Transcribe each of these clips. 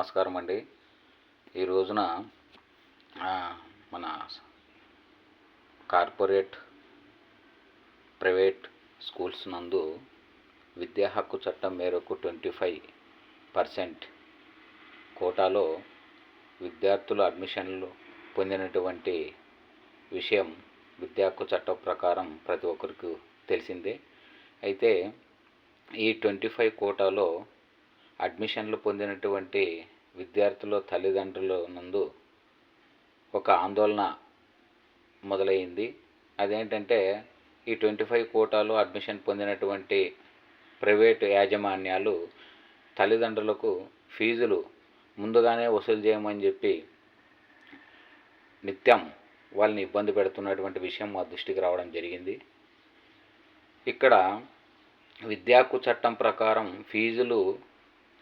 నమస్కారం అండి. ఈ రోజున మన కార్పొరేట్ ప్రైవేట్ స్కూల్స్ నందు విద్యా హక్కు చట్టం మేరకు ట్వంటీ ఫైవ్ పర్సెంట్ కోటాలో విద్యార్థులు అడ్మిషన్లు పొందినటువంటి విషయం విద్యా హక్కు చట్టం ప్రకారం ప్రతి ఒక్కరికి తెలిసిందే. అయితే ఈ ట్వంటీ ఫైవ్ కోటాలో అడ్మిషన్లు పొందినటువంటి విద్యార్థుల తల్లిదండ్రుల నందు ఒక ఆందోళన మొదలైంది. అదేంటంటే ఈ ట్వంటీ ఫైవ్ కోటాలో అడ్మిషన్ పొందినటువంటి ప్రైవేట్ యాజమాన్యాలు తల్లిదండ్రులకు ఫీజులు ముందుగానే వసూలు చేయమని చెప్పి నిత్యం వాళ్ళని ఇబ్బంది పెడుతున్నటువంటి విషయం మా దృష్టికి రావడం జరిగింది. ఇక్కడ విద్యాకు చట్టం ప్రకారం ఫీజులు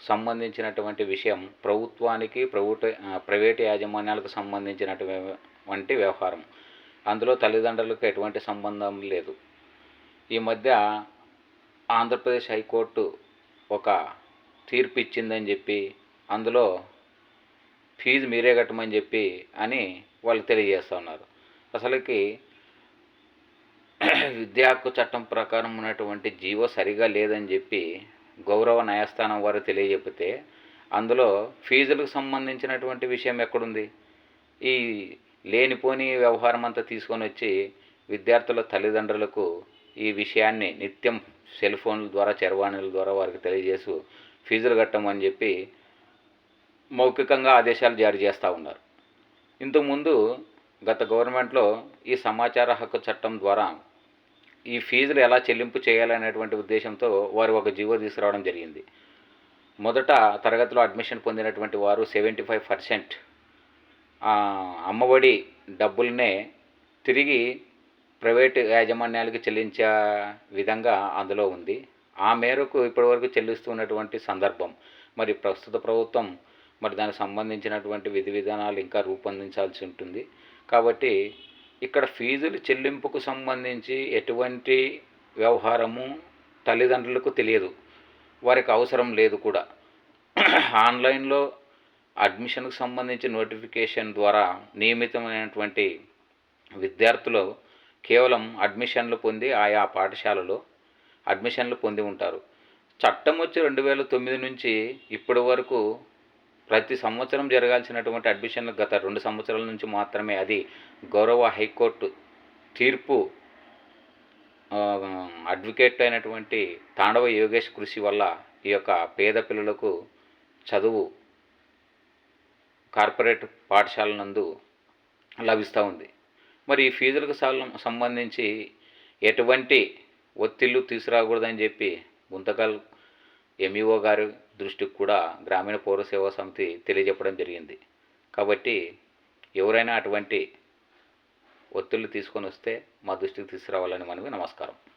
సంబంధించినటువంటి విషయం ప్రభుత్వానికి ప్రభుత్వ ప్రైవేటు యాజమాన్యాలకు సంబంధించినటువంటి వ్యవహారం. అందులో తల్లిదండ్రులకు ఎటువంటి సంబంధం లేదు. ఈ మధ్య ఆంధ్రప్రదేశ్ హైకోర్టు ఒక తీర్పు ఇచ్చిందని చెప్పి అందులో ఫీజు మీరే కట్టమని చెప్పి అని వాళ్ళు తెలియజేస్తూ ఉన్నారు. అసలుకి విద్యా హక్కు చట్టం ప్రకారం ఉన్నటువంటి జీవో సరిగా లేదని చెప్పి గౌరవ న్యాయస్థానం వారు తెలియజెప్పితే అందులో ఫీజులకు సంబంధించినటువంటి విషయం ఎక్కడుంది? ఈ లేనిపోని వ్యవహారం అంతా తీసుకొని వచ్చి విద్యార్థుల తల్లిదండ్రులకు ఈ విషయాన్ని నిత్యం సెల్ ఫోన్ల ద్వారా చరవాణిల ద్వారా వారికి తెలియజేస్తూ ఫీజులు కట్టమని చెప్పి మౌఖికంగా ఆదేశాలు జారీ చేస్తూ ఉన్నారు. ఇంతకుముందు గత గవర్నమెంట్లో ఈ సమాచార హక్కు చట్టం ద్వారా ఈ ఫీజులు ఎలా చెల్లింపు చేయాలనేటువంటి ఉద్దేశంతో వారు ఒక జీవో తీసుకురావడం జరిగింది. మొదట తరగతిలో అడ్మిషన్ పొందినటువంటి వారు సెవెంటీ ఫైవ్ పర్సెంట్ అమ్మఒడి డబ్బులనే తిరిగి ప్రైవేట్ యాజమాన్యాలకు చెల్లించే విధంగా అందులో ఉంది. ఆ మేరకు ఇప్పటివరకు చెల్లిస్తున్నటువంటి సందర్భం మరి ప్రస్తుత ప్రభుత్వం మరి దానికి సంబంధించినటువంటి విధి విధానాలు ఇంకా రూపొందించాల్సి ఉంటుంది. కాబట్టి ఇక్కడ ఫీజులు చెల్లింపుకు సంబంధించి ఎటువంటి వ్యవహారము తల్లిదండ్రులకు తెలియదు. వారికి అవసరం లేదు కూడా. ఆన్లైన్లో అడ్మిషన్కు సంబంధించి నోటిఫికేషన్ ద్వారా నియమితమైనటువంటి విద్యార్థులు కేవలం అడ్మిషన్లు పొంది ఆయా పాఠశాలలో అడ్మిషన్లు పొంది ఉంటారు. చట్టం వచ్చి రెండు వేల తొమ్మిది నుంచి ఇప్పటి వరకు ప్రతి సంవత్సరం జరగాల్సినటువంటి అడ్మిషన్లు గత రెండు సంవత్సరాల నుంచి మాత్రమే అది గౌరవ హైకోర్టు తీర్పు అడ్వకేట్ అయినటువంటి తాండవ యోగేష్ కృషి వల్ల ఈ యొక్క పేద పిల్లలకు చదువు కార్పొరేట్ పాఠశాల నందు లభిస్తూ ఉంది. మరి ఈ ఫీజులకు సంబంధించి ఎటువంటి ఒత్తిళ్ళు తీసుకురాకూడదని చెప్పి గుంతకల్ ఎంఈఓ గారి దృష్టికి కూడా గ్రామీణ పౌర సేవా సమితి తెలియజెప్పడం జరిగింది. కాబట్టి ఎవరైనా అటువంటి ఒత్తిళ్ళు తీసుకొని వస్తే మా దృష్టికి తీసుకురావాలని మనవి నమస్కారం.